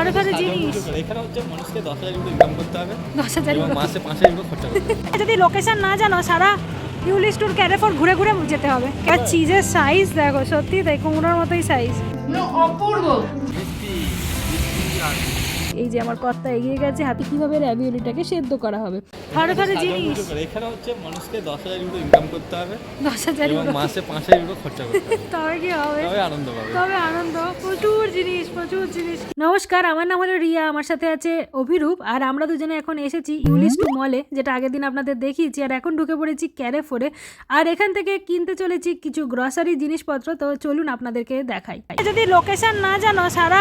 ঘরে ভালো জিনিস। এখানে হচ্ছে মানুষকে দশ হাজার ইউরো ইনকাম করতে হবে। দশ হাজার মাসে পাঁচ হাজার ইউরো খরচা করতে যদি লোকেশন না জানো সারা ইউলিস টুর ক্যারেফোর ঘুরে ঘুরে যেতে হবে। আর চিজের সাইজ দেখো সত্যি তাই কুমড়োর মতোই সাইজ এই যে আমার কর্তা এগিয়ে গেছে হাতে কীভাবে র্যাভিওলিটাকে সেদ্ধ করা হবে? ঘরে ঘরে জিনিস। এখানে হচ্ছে মানুষকে দশ হাজার ইউরো ইনকাম করতে হবে দশ হাজার এবং মাসে পাঁচ হাজার ইউরো খরচা করতে হবে। তবে কি হবে? তবে আনন্দ পাবে। তবে আনন্দ। প্রচুর জিনিস প্রচুর জিনিস। নমস্কার আমার নাম হলো রিয়া। আমার সাথে আছে অভিরূপ। আর আমরা দুজনে এখন এসেছি ইউলিস টু মলে যেটা আগের দিন আপনাদের দেখিয়েছি। আর এখন ঢুকে পড়েছি ক্যারেফোরে। আর এখান থেকে কিনতে চলেছি কিছু গ্রসারি জিনিসপত্র। তো চলুন আপনাদেরকে দেখাই। যদি লোকেশন না জানো সারা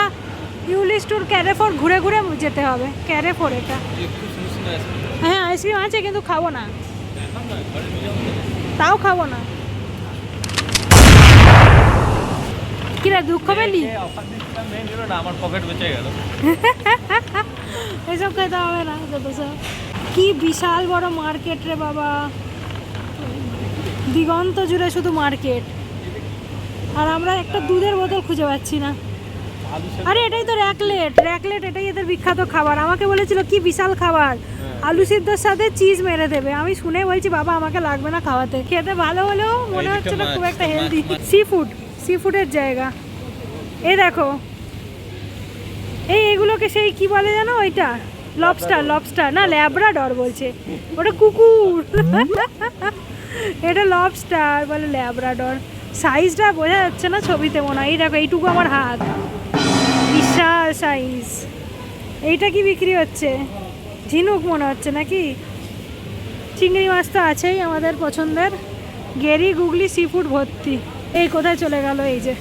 ইউলিস টুর ক্যারেফোর ঘুরে ঘুরে যেতে হবে ক্যারেফোর এটা। হ্যাঁ আইসক্রিম আছে কিন্তু খাব না। তাও খাব না। কিরা দুঃখ পেলি? আমার পকেট বেঁচে গেল। এসব খেতে হবে না যত সব। কি বিশাল বড় মার্কেট রে বাবা। দিগন্ত জুড়ে শুধু মার্কেট। আর আমরা একটা দুধের বোতল খুঁজে পাচ্ছি না। আরে এটাই তো র্যাকলেট র্যাকলেট এটাই এদের বিখ্যাত খাবার। আমাকে বলেছিল কি বিশাল খাবার। আলু সিদ্ধর সাথে চিজ মেরে দেবে। আমি শুনে বলছি বাবা আমাকে লাগবে না খাওয়াতে। খেতে ভালো হলেও মনে হচ্ছে না খুব একটা হেলদি সি ফুড সি ফুডের জায়গা। এই দেখো। এই এগুলোকে সেই কি বলে জানো ওইটা? লবস্টার লবস্টার না ল্যাবরাডর বলছে। ওটা কুকুর। এটা লবস্টার বলে ল্যাবরাডর সাইজটা বোঝা যাচ্ছে না ছবিতে মনে হয়। এই দেখো এইটুকু আমার হাত। সাইজ এইটা কি বিক্রি হচ্ছে? ঝিনুক মনে হচ্ছে নাকি? চিংড়ি মাছ তো আছেই আমাদের পছন্দের। গেরি গুগলি সি ফুড ভর্তি। এই কোথায় চলে গেল এই যে?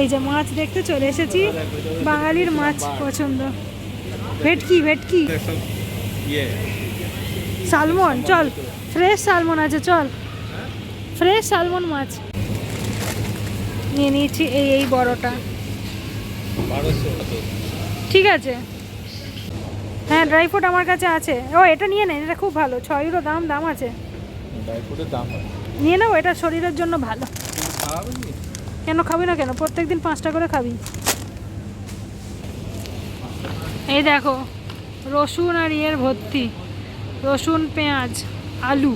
এই যে মাছ দেখতে চলে এসেছি। বাঙালির মাছ পছন্দ। ভেটকি ভেটকি। সালমন, চল। ফ্রেশ সালমন আছে, চল। ফ্রেশ সালমন মাছ। নিয়ে নিয়েছি এই এই বড়টা। ঠিক আছে। হ্যাঁ ড্রাই ফ্রুট আমার কাছে আছে। ও এটা নিয়ে নেন এটা খুব ভালো। ছয় ইউরো দাম দাম আছে। ড্রাই ফ্রুটের দাম নিয়ে নাও এটা শরীরের জন্য ভালো। কেন খাবি না কেন? প্রত্যেক দিন পাঁচটা করে খাবি। এই দেখো রসুন আর ইয়ের ভর্তি। রসুন পেঁয়াজ আলু।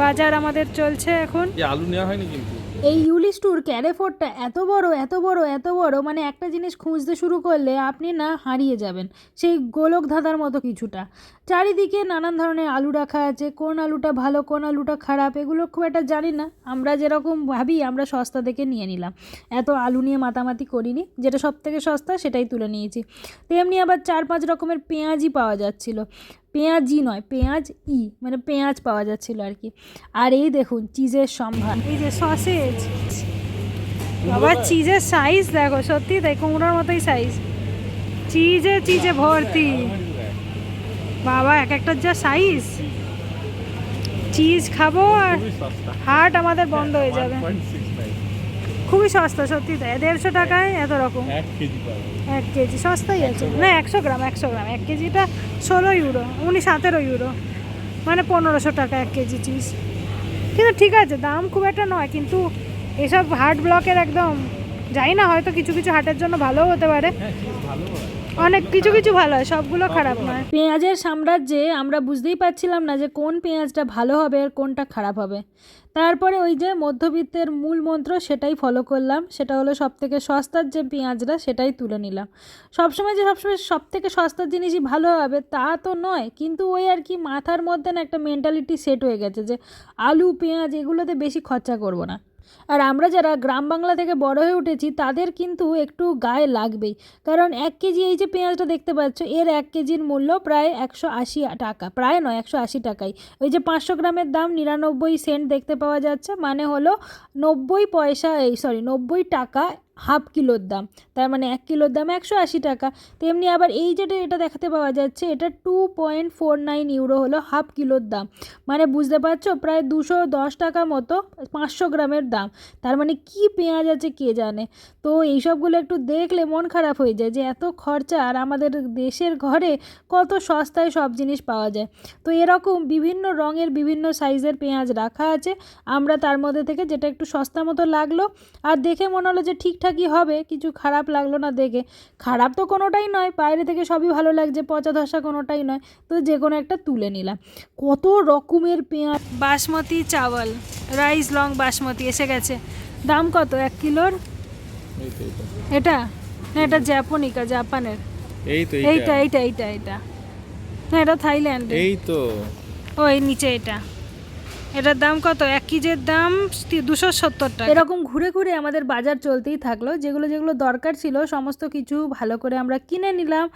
বাজার আমাদের চলছে এখন। আলু নেওয়া হয়নি কিন্তু? এই ইউলিশ ট্যুর ক্যারেফোরটা এত বড় এত বড় এত বড় মানে একটা জিনিস খুঁজতে শুরু করলে আপনি না হারিয়ে যাবেন। সেই গোলক ধাঁধার মতো কিছুটা। চারিদিকে নানান ধরনের আলু রাখা আছে। কোন আলুটা ভালো, কোন আলুটা খারাপ, এগুলো খুব একটা জানি না। আমরা যেরকম ভাবি, আমরা সস্তা থেকে নিয়ে নিলাম। এত আলু নিয়ে মাতামাতি করিনি। যেটা সব থেকে সস্তা, সেটাই তুলে নিয়েছি। তেমনি আবার চার পাঁচ রকমের পেঁয়াজই পাওয়া যাচ্ছিল। পেঁয়াজি নয় পেঁয়াজ ই মানে পেঁয়াজ পাওয়া যাচ্ছিল আর কি। আর এই দেখুন, চিজের সম্ভার। এই যে সসেজ। আবার চিজের সাইজ দেখো, সত্যি তাই, কুমড়োর মতোই সাইজ চিজে চিজে ভর্তি। বাবা এক একটার যা সাইজ চিজ খাব আর হার্ট আমাদের বন্ধ হয়ে যাবে। নাইন খুবই সস্তা সত্যি তাই। দেড়শো টাকায় এত রকম। এক কেজি সস্তাই আছে। না একশো গ্রাম একশো গ্রাম। এক কেজিটা ষোলো ইউরো উনি সতেরো ইউরো মানে পনেরোশো টাকা এক কেজি চিজ কিন্তু ঠিক আছে দাম খুব একটা নয় কিন্তু এসব হার্ট ব্লকের একদম জানি না হয়তো কিছু কিছু হাটের জন্য ভালোও হতে পারে। হ্যাঁ হয়। অনেক, কিছু কিছু ভালো হয়, সবগুলো খারাপ নয়। পেঁয়াজের সাম্রাজ্যে আমরা বুঝতেই পারছিলাম না যে কোন পেঁয়াজটা ভালো হবে আর কোনটা খারাপ হবে। তারপরে ওই যে মধ্যবিত্তের মূল মন্ত্র সেটাই ফলো করলাম, সেটা হলো সব থেকে সস্তার যে পেঁয়াজটা সেটাই তুলে নিলাম। সবসময় যে সবসময় সব থেকে সস্তার জিনিসই ভালো হবে তা তো নয়, কিন্তু ওই আর কি মাথার মধ্যে না একটা মেন্টালিটি সেট হয়ে গেছে যে আলু, পেঁয়াজ এগুলোতে বেশি খরচা করব না। আর আমরা যারা গ্রাম বাংলা থেকে বড় হয়ে উঠেছি, তাদের কিন্তু একটু গায়ে লাগবেই। কারণ এক কেজি এই যে পেঁয়াজটা দেখতে পাচ্ছ, এর এক কেজির মূল্য প্রায় একশো আশি টাকা, প্রায় নয়, একশো আশি টাকাই। ওই যে পাঁচশো গ্রামের দাম নিরানব্বই সেন্ট দেখতে পাওয়া যাচ্ছে মানে হলো নব্বই পয়সা, এই সরি নব্বই টাকা হাফ কিলোর দাম। তার মানে এক কিলোর দাম একশো আশি টাকা। তেমনি আবার এই যেটা এটা দেখাতে পাওয়া যাচ্ছে, এটা two point four nine euro হলো হাফ কিলোর দাম। মানে বুঝতে পারছ? প্রায় দুশো দশ টাকা মতো, পাঁচশো গ্রামের দাম। তার মানে কি পেঁয়াজ আছে কে জানে? তো এইসবগুলো একটু দেখলে মন খারাপ হয়ে যায় যে এত খরচা আর আমাদের দেশের ঘরে কত সস্তায় সব জিনিস পাওয়া যায়। তো এরকম বিভিন্ন রঙের বিভিন্ন সাইজের পেঁয়াজ রাখা আছে। আমরা তার মধ্যে থেকে যেটা একটু সস্তা মতো লাগল। আর দেখে মনে হলো যে ঠিকঠাক ঠিকঠাকই হবে কিছু খারাপ লাগল না দেখে। খারাপ তো কোনোটাই নয় বাইরে থেকে সবই ভালো লাগছে পচা ধসা কোনোটাই নয়। তো যে কোনো একটা তুলে নিলাম। কত রকমের পেঁয়াজ। বাসমতি চাওয়াল রাইস লং বাসমতি এসে গেছে। দাম কত? এক কিলোর? এটা? না এটা জাপানিকা জাপানের। এই তো এইটা এইটা এইটা এইটা। না এটা থাইল্যান্ড এই তো ওই নিচে এটা। এটার দাম কত? এক কেজির দাম দুশো সত্তর টাকা। এরকম ঘুরে ঘুরে আমাদের বাজার চলতেই থাকল। যেগুলো যেগুলো দরকার ছিল সমস্ত কিছু ভালো করে আমরা কিনে নিলাম।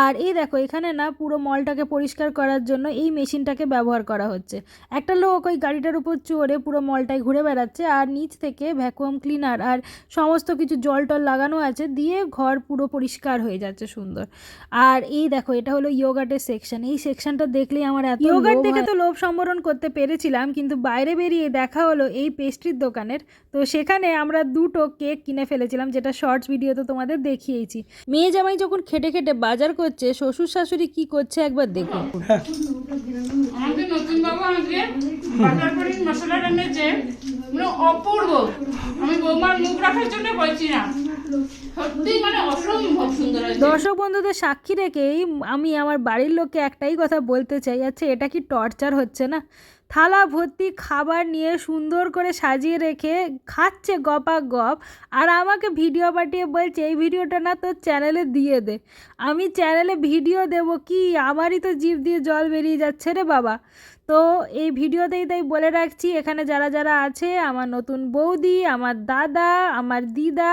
আর এই দেখো এখানে না পুরো মলটাকে পরিষ্কার করার জন্য এই মেশিনটাকে ব্যবহার করা হচ্ছে। একটা লোক ওই গাড়িটার উপর চড়ে পুরো মলটায় ঘুরে বেড়াচ্ছে আর নিচ থেকে ভ্যাকুয়াম ক্লিনার আর সমস্ত কিছু জল টল লাগানো আছে দিয়ে ঘর পুরো পরিষ্কার হয়ে যাচ্ছে সুন্দর। আর এই দেখো এটা হলো ইয়োগাটের সেকশন এই সেকশনটা দেখলেই আমার এত ইয়োগাট দেখে তো লোভ সম্বরণ করতে পেরেছিলাম কিন্তু বাইরে বেরিয়ে দেখা হলো এই পেস্ট্রির দোকানের। তো সেখানে আমরা দুটো কেক কিনে ফেলেছিলাম যেটা শর্টস ভিডিওতে তোমাদের দেখিয়েছি। মেয়ে জামাই যখন খেটে খেটে বাজার করছে শ্বশুর শাশুড়ি কি করছে একবার দেখুন। আমাদের নতুন বাবু আমাকে বাটার পনির মশলা এনেছে মানে অপূর্ব। আমি বৌমার মুখ রাখার জন্য বলছি না। সত্যি মানে দর্শক বন্ধুদের সাক্ষী রেখেই আমি আমার বাড়ির লোককে একটাই কথা বলতে চাই আচ্ছা এটা কি টর্চার হচ্ছে না? থালা ভর্তি খাবার নিয়ে সুন্দর করে সাজিয়ে রেখে খাচ্ছে গপা গপ। আর আমাকে ভিডিও পাঠিয়ে বলছে, এই ভিডিওটা না তোর চ্যানেলে দিয়ে দে। আমি চ্যানেলে ভিডিও দেব কি? আমারই তো জিভ দিয়ে জল বেরিয়ে যাচ্ছে রে বাবা। তো এই ভিডিওতেই তাই বলে রাখছি, এখানে যারা যারা আছে, আমার নতুন বৌদি, আমার দাদা, আমার দিদা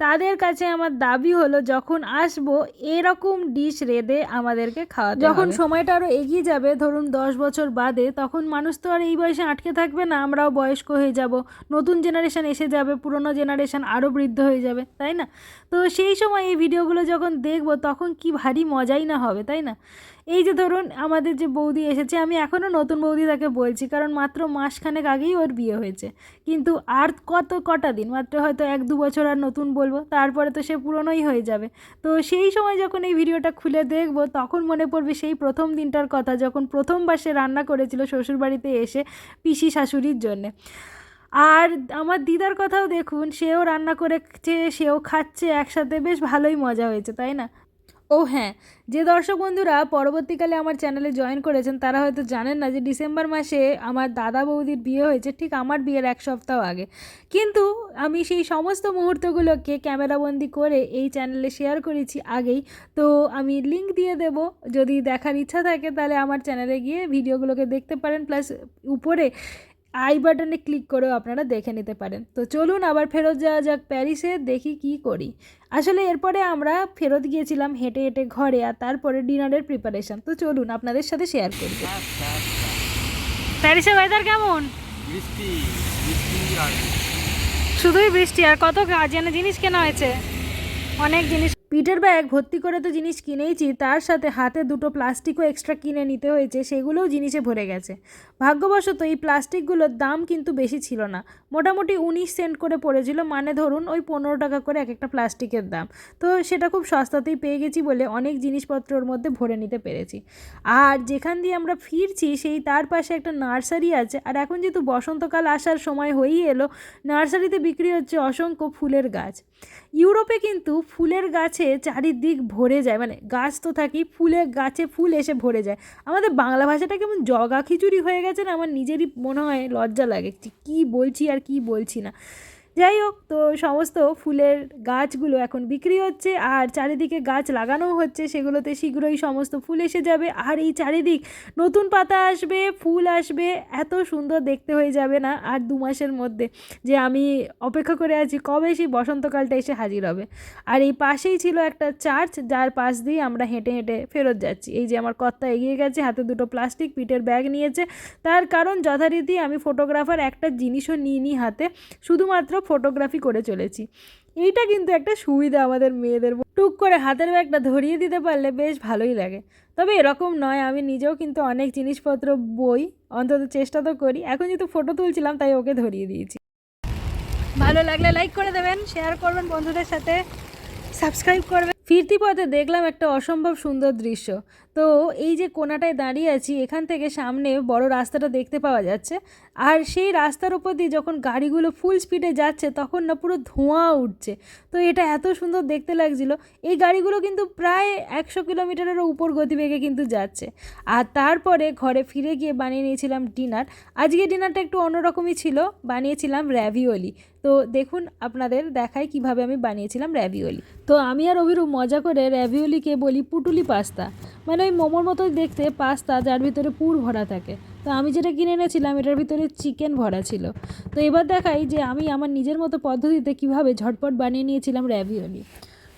তাদের কাছে আমার দাবি হলো যখন আসব এরকম ডিশ রেঁধে আমাদেরকে খাওয়া যখন সময়টা আরও এগিয়ে যাবে ধরুন দশ বছর বাদে তখন মানুষ তো আর এই বয়সে আটকে থাকবে না আমরাও বয়স্ক হয়ে যাব। নতুন জেনারেশন এসে যাবে পুরনো জেনারেশন আরও বৃদ্ধ হয়ে যাবে তাই না? তো সেই সময় এই ভিডিওগুলো যখন দেখব তখন কি ভারী মজাই না হবে তাই না? এই যে ধরুন আমাদের যে বৌদি এসেছে আমি এখনও নতুন বৌদি তাকে বলছি কারণ মাত্র মাসখানেক আগেই ওর বিয়ে হয়েছে। কিন্তু আর কত কটা দিন মাত্র হয়তো এক দু বছর আর নতুন বলব, তারপরে তো সে পুরনোই হয়ে যাবে। তো সেই সময় যখন এই ভিডিওটা খুলে দেখব, তখন মনে পড়বে সেই প্রথম দিনটার কথা, যখন প্রথমবার সে রান্না করেছিল শ্বশুরবাড়িতে এসে পিসি শাশুড়ির জন্যে। আর আমার দিদার কথাও দেখুন, সেও রান্না করেছে সেও খাচ্ছে, একসাথে বেশ ভালোই মজা হয়েছে, তাই না? ও হ্যাঁ যে দর্শক বন্ধুরা পরবর্তীকালে আমার চ্যানেলে জয়েন করেছেন, তারা হয়তো জানেন না যে ডিসেম্বর মাসে আমার দাদা বৌদির বিয়ে হয়েছে ঠিক আমার বিয়ের এক সপ্তাহ আগে। কিন্তু আমি সেই সমস্ত মুহূর্তগুলোকে ক্যামেরাবন্দি করে এই চ্যানেলে শেয়ার করেছি আগেই। তো আমি লিংক দিয়ে দেব, যদি দেখার ইচ্ছা থাকে তাহলে আমার চ্যানেলে গিয়ে ভিডিওগুলোকে দেখতে পারেন প্লাস উপরে আই বাটনে ক্লিক করেও আপনারা দেখে নিতে পারেন। তো চলুন আবার ফেরত যাওয়া যাক প্যারিসে দেখি কি করি। আসলে এরপরে আমরা ফেরত গিয়েছিলাম হেঁটে হেঁটে ঘরে আর তারপরে ডিনারের প্রিপারেশন তো চলুন আপনাদের সাথে শেয়ার করি। প্যারিসের ওয়েদার কেমন? বৃষ্টি বৃষ্টি আর শুধুই বৃষ্টি আর কত গার্জিয়ানের জিনিস কেনা হয়েছে। অনেক জিনিস পিঠের ব্যাগ, ভর্তি করে তো জিনিস কিনেইছি, তার সাথে হাতে দুটো প্লাস্টিকও এক্সট্রা কিনে নিতে হয়েছে, সেগুলোও জিনিসে ভরে গেছে। ভাগ্যবশত এই প্লাস্টিকগুলোর দাম কিন্তু বেশি ছিল না। মোটামুটি উনিশ সেন্ট করে পড়েছিল মানে ধরুন ওই পনেরো টাকা করে এক একটা প্লাস্টিকের দাম। তো সেটা খুব সস্তাতেই পেয়ে গেছি বলে অনেক জিনিসপত্র ওর মধ্যে ভরে নিতে পেরেছি। আর যেখান দিয়ে আমরা ফিরছি, সেই তার পাশে একটা নার্সারি আছে, আর এখন যেহেতু বসন্তকাল আসার সময় হয়েই এলো, নার্সারিতে বিক্রি হচ্ছে অসংখ্য ফুলের গাছ। ইউরোপে কিন্তু ফুলের গাছে চারিদিক ভরে যায় মানে গাছ তো থাকি ফুলে, গাছে ফুল এসে ভরে যায়। আমাদের বাংলা ভাষাটা কেমন জগা খিচুড়ি হয়ে গেছে না, আমার নিজেরই মনে হয় লজ্জা লাগে। কী বলছি আর কি বলছি না। যাই হোক, তো সমস্ত ফুলের গাছগুলো এখন বিক্রি হচ্ছে আর চারিদিকে গাছ লাগানোও হচ্ছে। সেগুলোতে শীঘ্রই সমস্ত ফুল এসে যাবে আর এই চারিদিক নতুন পাতা আসবে, ফুল আসবে, এত সুন্দর দেখতে হয়ে যাবে না আর দু মাসের মধ্যে যে আমি অপেক্ষা করে আছি কবে সেই বসন্তকালটা এসে হাজির হবে। আর এই পাশেই ছিল একটা চার্চ, যার পাশ দিয়ে আমরা হেঁটে হেঁটে ফেরত যাচ্ছি। এই যে আমার কর্তা এগিয়ে গেছে, হাতে দুটো প্লাস্টিক, পিঠের ব্যাগ নিয়েছে। তার কারণ যথারীতি আমি ফটোগ্রাফার একটা জিনিসও নিইনি হাতে, শুধুমাত্র ফটোগ্রাফি করে চলেছি। এইটা কিন্তু একটা সুবিধা আমাদের মেয়েদের টুক করে হাতের ব্যাগটা ধরিয়ে দিতে পারলে বেশ ভালোই লাগে। তবে এরকম নয়, আমি নিজেও কিন্তু অনেক জিনিসপত্র, বই, অন্তত চেষ্টা তো করি। এখন যেহেতু ফটো তুলছিলাম, তাই ওকে ধরিয়ে দিয়েছি। ভালো লাগলে লাইক করে দেবেন শেয়ার করবেন বন্ধুদের সাথে সাবস্ক্রাইব করবেন। ফিরতি পথে দেখলাম একটা অসম্ভব সুন্দর দৃশ্য। তো এই যে কোনাটায় দাঁড়িয়ে আছি, এখান থেকে সামনে বড় রাস্তাটা দেখতে পাওয়া যাচ্ছে। আর সেই রাস্তার উপর দিয়ে যখন গাড়িগুলো ফুল স্পিডে যাচ্ছে, তখন না পুরো ধোঁয়া উঠছে। তো এটা এত সুন্দর দেখতে লাগছিল। এই গাড়িগুলো কিন্তু প্রায় একশো কিলোমিটারেরও উপর গতিবেগে কিন্তু যাচ্ছে। আর তারপরে ঘরে ফিরে গিয়ে বানিয়ে নিয়েছিলাম ডিনার। আজকে ডিনারটা একটু অন্যরকমই ছিল। বানিয়েছিলাম র্যাভিওলি তো দেখুন, আপনাদের দেখাই কীভাবে আমি বানিয়েছিলাম র্যাভিওলি তো আমি আর অভিরূপ মজা করে র্যাভিওলিকে বলি পুটুলি পাস্তা। মানে ওই মোমোর মতোই দেখতে পাস্তা, যার ভিতরে পুর ভরা থাকে। তো আমি যেটা কিনে এনেছিলাম, এটার ভিতরে চিকেন ভরা ছিল। তো এবার দেখাই যে আমি আমার নিজের মতো পদ্ধতিতে কীভাবে ঝটপট বানিয়ে নিয়েছিলাম র্যাভিওলি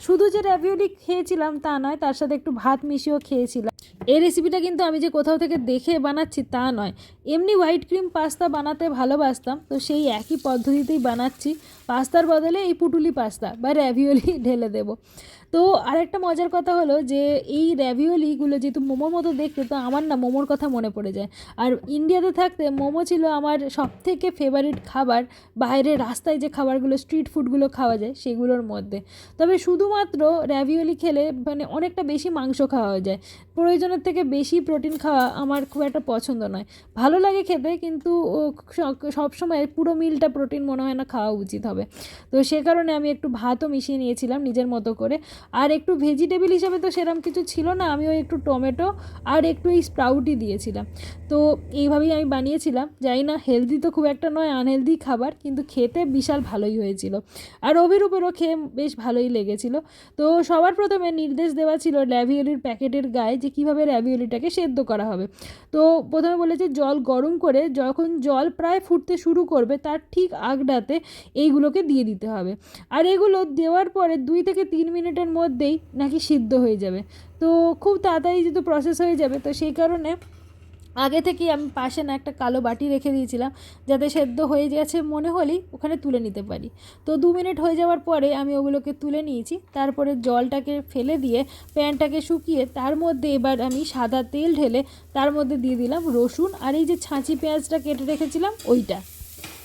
শুধু যে র্যাভিওলি খেয়েছিলাম তা নয়, তার সাথে একটু ভাত মিশিয়েও খেয়েছিলাম। এই রেসিপিটা কিন্তু আমি যে কোথাও থেকে দেখে বানাচ্ছি তা নয়। এমনি হোয়াইট ক্রিম পাস্তা বানাতে ভালোবাসতাম, তো সেই একই পদ্ধতিতেই বানাচ্ছি। পাস্তার বদলে এই পুটুলি পাস্তা বা র্যাভিওলি ঢেলে দেবো। তো আরেকটা মজার কথা হলো যে, এই র্যাভিওলিগুলো যেহেতু মোমোর মতো দেখতে, তো আমার না মোমোর কথা মনে পড়ে যায়। আর ইন্ডিয়াতে থাকতে মোমো ছিল আমার সব থেকে ফেভারিট খাবার। বাইরে রাস্তায় যে খাবারগুলো স্ট্রিট ফুডগুলো খাওয়া যায়, সেগুলোর মধ্যে। তবে শুধুমাত্র র্যাভিওলি খেলে মানে অনেকটা বেশি মাংস খাওয়া যায়। প্রয়োজনের থেকে বেশি প্রোটিন খাওয়া আমার খুব একটা পছন্দ নয়। ভালো লাগে খেতে, কিন্তু সব সময় পুরো মিলটা প্রোটিন মনে হয় না, খাওয়া উচিত হবে। তো সে কারণে আমি একটু ভাতও মিশিয়ে নিয়েছিলাম নিজের মতো করে। আর একটু ভেজিটেবল হিসাবে তো সেরকম কিছু ছিল না আমি ওই একটু টমেটো আর একটু এই স্প্রাউটই দিয়েছিলাম। তো এইভাবেই আমি বানিয়েছিলাম। জানি না হেলদি তো খুব একটা নয় আনহেলদি খাবার, কিন্তু খেতে বিশাল ভালোই হয়েছিল। আর অভিরূপেরও খেয়ে বেশ ভালোই লেগেছিল। তো সবার প্রথমে নির্দেশ দেওয়া ছিল র্যাভিওলির প্যাকেটের গায়ে যে কীভাবে র্যাভিওলিটাকে সেদ্ধ করা হবে। তো প্রথমে বলেছে জল গরম করে যখন জল প্রায় ফুটতে শুরু করবে, তার ঠিক আগডাতে এইগুলোকে দিয়ে দিতে হবে। আর এগুলো দেওয়ার পরে দুই থেকে তিন মিনিটের মধ্যেই নাকি সিদ্ধ হয়ে যাবে। তো খুব তাড়াতাড়ি যেহেতু প্রসেস হয়ে যাবে, তো সেই কারণে আগে থেকেই আমি পাশে না একটা কালো বাটি রেখে দিয়েছিলাম, যাতে সেদ্ধ হয়ে গেছে মনে হলেই ওখানে তুলে নিতে পারি। তো দু মিনিট হয়ে যাওয়ার পরে আমি ওগুলোকে তুলে নিয়েছি। তারপরে জলটাকে ফেলে দিয়ে প্যানটাকে শুকিয়ে তার মধ্যে এবার আমি সাদা তেল ঢেলে তার মধ্যে দিয়ে দিলাম রসুন। আর এই যে ছাঁচি পেঁয়াজটা কেটে রেখেছিলাম, ওইটা।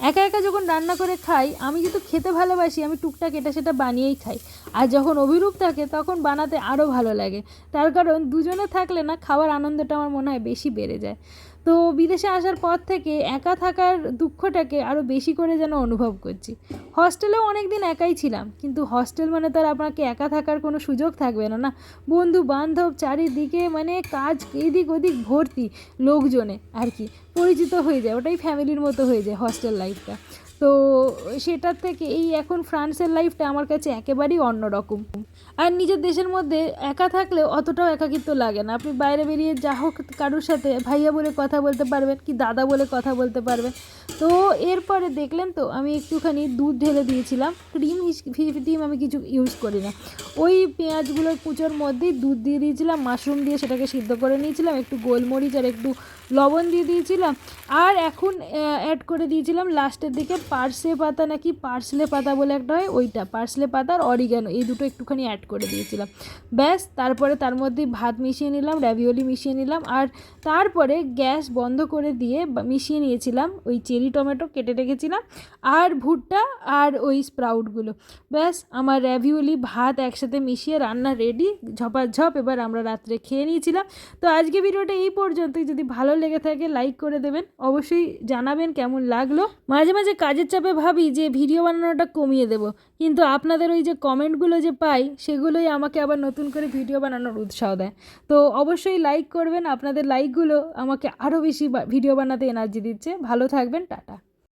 একা একা যখন রান্না করে খাই, আমি যেহেতু খেতে ভালোবাসি, আমি টুকটাক এটা সেটা বানিয়েই খাই। আর যখন অভিরূপ থাকে, তখন বানাতে আরও ভালো লাগে। তার কারণ দুজনে থাকলে না, খাওয়ার আনন্দটা আমার মনে হয় বেশি বেড়ে যায়। তো বিদেশে আসার পর থেকে একা থাকার দুঃখটাকে আরও বেশি করে যেন অনুভব করছি। হস্টেলেও অনেক দিন একাই ছিলাম, কিন্তু হস্টেল মানে তো আর আপনাকে একা থাকার কোনো সুযোগ থাকবে না না? বন্ধু বান্ধব চারিদিকে মানে কাজ এদিক ওদিক ভর্তি লোকজনে আর কি, পরিচিত হয়ে যায়, ওটাই ফ্যামিলির মতো হয়ে যায় হস্টেল লাইফটা তো সেটার থেকে এই এখন ফ্রান্সের লাইফটা আমার কাছে একেবারেই অন্যরকম। আর নিজের দেশের মধ্যে একা থাকলেও অতটাও একাকিত্ব লাগে না। আপনি বাইরে বেরিয়ে যা হোক কারোর সাথে ভাইয়া বলে কথা বলতে পারবেন কি দাদা বলে কথা বলতে পারবেন। তো এরপরে দেখলেন তো আমি একটুখানি দুধ ঢেলে দিয়েছিলাম। ক্রিম ক্রিম আমি কিছু ইউজ করি না। ওই পেঁয়াজগুলোর কুচোর মধ্যেই দুধ দিয়ে দিয়েছিলাম মাশরুম দিয়ে সেটাকে সিদ্ধ করে নিয়েছিলাম, একটু গোলমরিচ আর একটু লবণ দিয়ে দিয়েছিলাম। আর এখন অ্যাড করে দিয়েছিলাম লাস্টের দিকে পার্সলে পাতা নাকি পার্সলে পাতা বলে একটা হয়? ওইটা, পার্সলে পাতা আর অরিগ্যানো এই দুটো একটুখানি অ্যাড করে দিয়েছিলাম। ব্যাস, তারপরে তার মধ্যে ভাত মিশিয়ে নিলাম র্যাভিওলি মিশিয়ে নিলাম, আর তারপরে গ্যাস বন্ধ করে দিয়ে মিশিয়ে নিয়েছিলাম ওই চেরি টমেটো কেটে রেখেছিলাম, আর ভুট্টা আর ওই স্প্রাউটগুলো ব্যাস, আমার র্যাভিওলি ভাত একসাথে মিশিয়ে রান্না রেডি ঝপাঝপ এবার আমরা রাত্রে খেয়ে নিয়েছিলাম। তো আজকে ভিডিওটা এই পর্যন্তই। যদি ভালো লেগে থাকে লাইক করে দেবেন। অবশ্যই জানাবেন কেমন লাগল। মাঝে মাঝে কাজের চাপে ভাবি যে ভিডিও বানানোটা কমিয়ে দেব। কিন্তু আপনাদের ওই যে কমেন্টগুলো যে পাই, সেগুলোই আমাকে আবার নতুন করে ভিডিও বানানোর উৎসাহ দেয়। তো অবশ্যই লাইক করবেন, আপনাদের লাইকগুলো আমাকে আরও বেশি ভিডিও বানাতে এনার্জি দিচ্ছে। ভালো থাকবেন, টাটা।